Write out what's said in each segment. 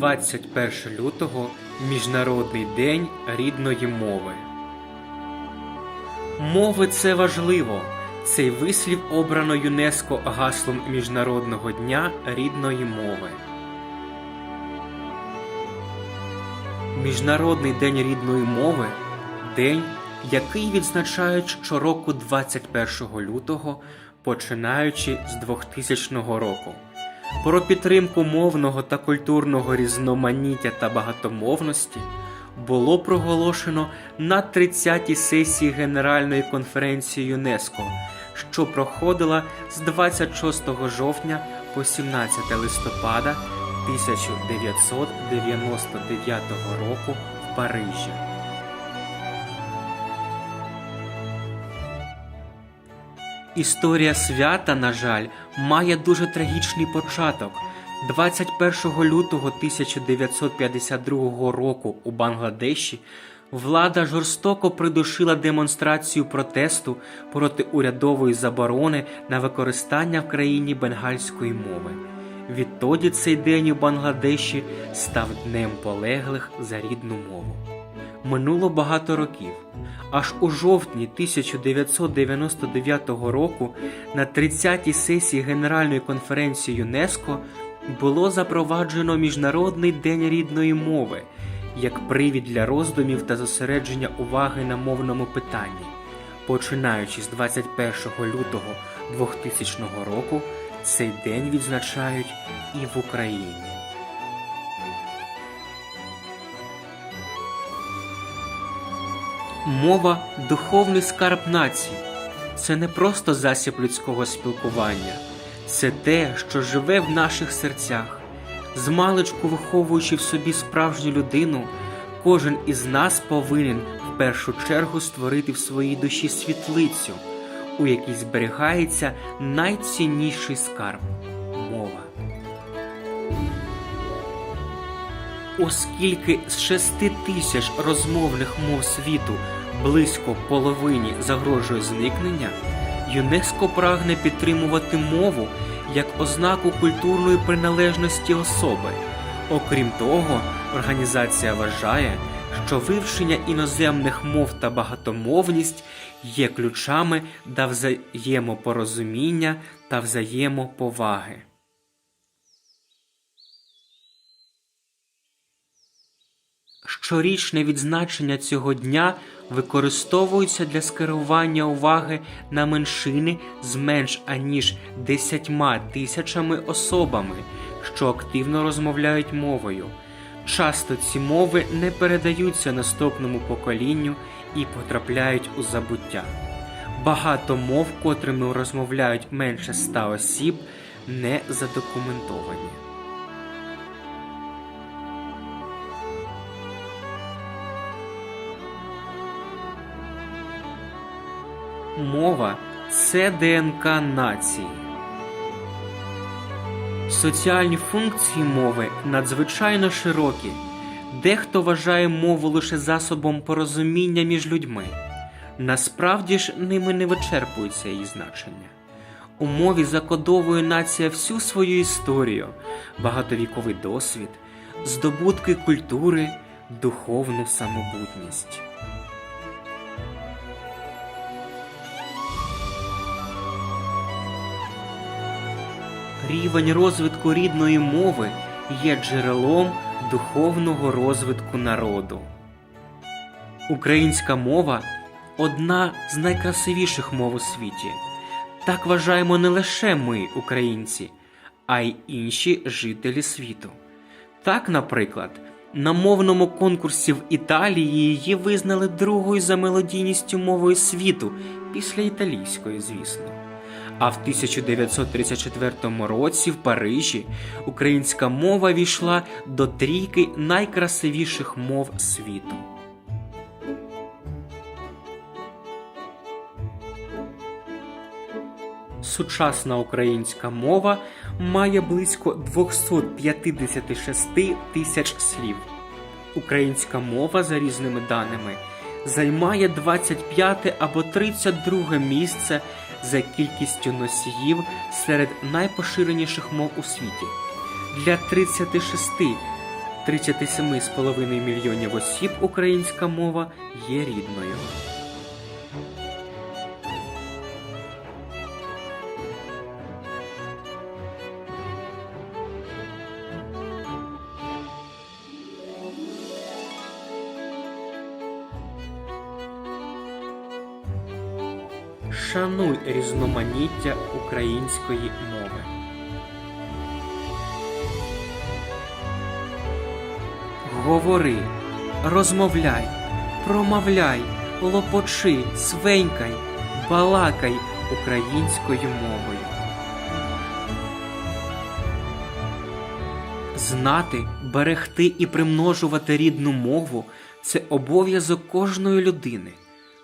21 лютого Міжнародний день рідної мови. Мови це важливо. Цей вислів обрано ЮНЕСКО гаслом Міжнародного дня рідної мови. Міжнародний день рідної мови день, який відзначають щороку 21 лютого, починаючи з 2000 року. Про підтримку мовного та культурного різноманіття та багатомовності було проголошено на 30-й сесії Генеральної конференції ЮНЕСКО, що проходила з 26 жовтня по 17 листопада 1999 року в Парижі. Історія свята, на жаль, має дуже трагічний початок. 21 лютого 1952 року у Бангладеші влада жорстоко придушила демонстрацію протесту проти урядової заборони на використання в країні бенгальської мови. Відтоді цей день у Бангладеші став днем полеглих за рідну мову. Минуло багато років. Аж у жовтні 1999 року на 30-й сесії Генеральної конференції ЮНЕСКО було запроваджено Міжнародний день рідної мови як привід для роздумів та зосередження уваги на мовному питанні. Починаючи з 21 лютого 2000 року, цей день відзначають і в Україні. Мова духовний скарб нації. Це не просто засіб людського спілкування, це те, що живе в наших серцях. Змалечку виховуючи в собі справжню людину, кожен із нас повинен в першу чергу створити в своїй душі світлицю, у якій зберігається найцінніший скарб мова. Оскільки з шести тисяч розмовних мов світу близько половині загрожує зникнення, ЮНЕСКО прагне підтримувати мову як ознаку культурної приналежності особи. Окрім того, організація вважає, що вивчення іноземних мов та багатомовність є ключами до взаємопорозуміння та взаємоповаги. Щорічне відзначення цього дня використовується для скерування уваги на меншини з менш аніж 10 тисячами особами, що активно розмовляють мовою. Часто ці мови не передаються наступному поколінню і потрапляють у забуття. Багато мов, котрими розмовляють менше ста осіб, не задокументовані. Мова це ДНК нації. Соціальні функції мови надзвичайно широкі. Дехто вважає мову лише засобом порозуміння між людьми. Насправді ж ними не вичерпується її значення. У мові закодовує нація всю свою історію, багатовіковий досвід, здобутки культури, духовну самобутність. Рівень розвитку рідної мови є джерелом духовного розвитку народу. Українська мова одна з найкрасивіших мов у світі. Так вважаємо не лише ми, українці, а й інші жителі світу. Так, наприклад, на мовному конкурсі в Італії її визнали другою за мелодійністю мовою світу після італійської, звісно. А в 1934 році в Парижі українська мова війшла до трійки найкрасивіших мов світу. Сучасна українська мова має близько 256 тисяч слів. Українська мова, за різними даними, займає 25 або 32 місце за кількістю носіїв серед найпоширеніших мов у світі. Для 36 37,5 мільйонів осіб українська мова є рідною. Шануй різноманіття української мови. Говори, розмовляй, промовляй, лопочи, свенькай, балакай українською мовою. Знати, берегти і примножувати рідну мову це обов'язок кожної людини.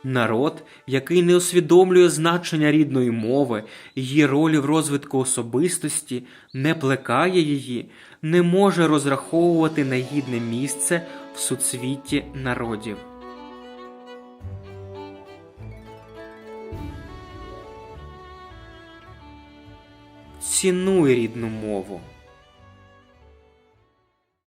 Народ, який не усвідомлює значення рідної мови, її ролі в розвитку особистості, не плекає її, не може розраховувати на гідне місце в суцвітті народів. Цінуй рідну мову.